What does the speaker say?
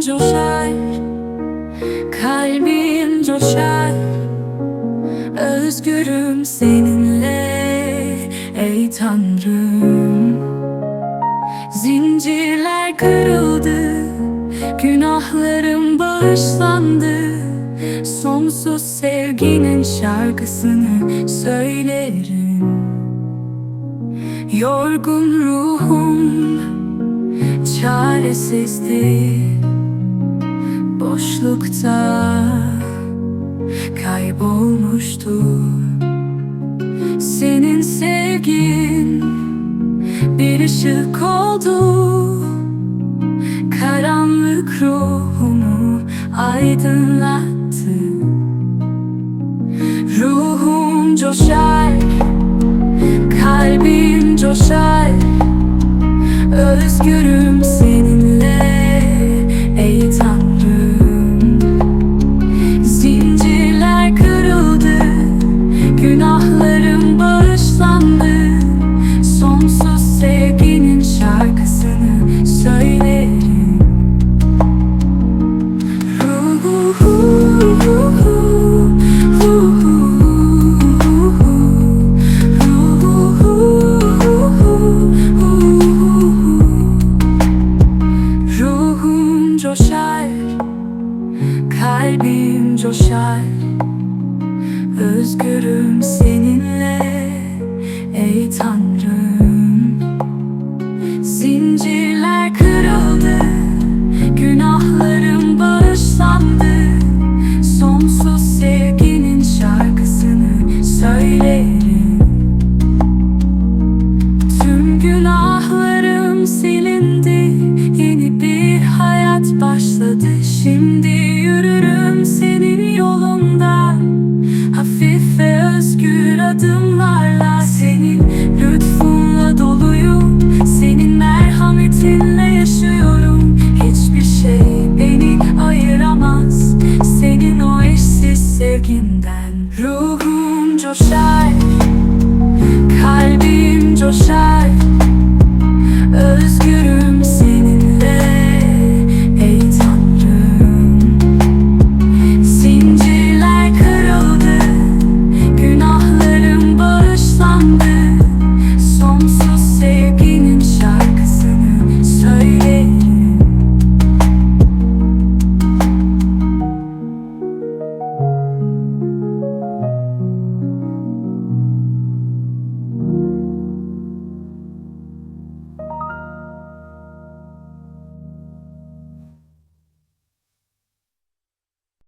coşar Kalbim coşar. Özgürüm seninle ey Tanrım. Zincirler kırıldı Günahlarım bağışlandı. Sonsuz sevginin şarkısını söylerim. Yorgun ruhum çaresizdi Boşlukta kaybolmuştu Senin sevgin bir ışık oldu. Karanlık ruhumu aydınlattı. Ruhum coşar Kalbim coşar. Özgürüm kalbim coşar. Özgürüm seninle ey Tanrım adımlarla Senin lütfunla doluyum. Senin merhametinle yaşıyorum. Hiçbir şey beni ayıramaz. Senin o eşsiz sevginden Ruhum coşar. Kalbim coşar.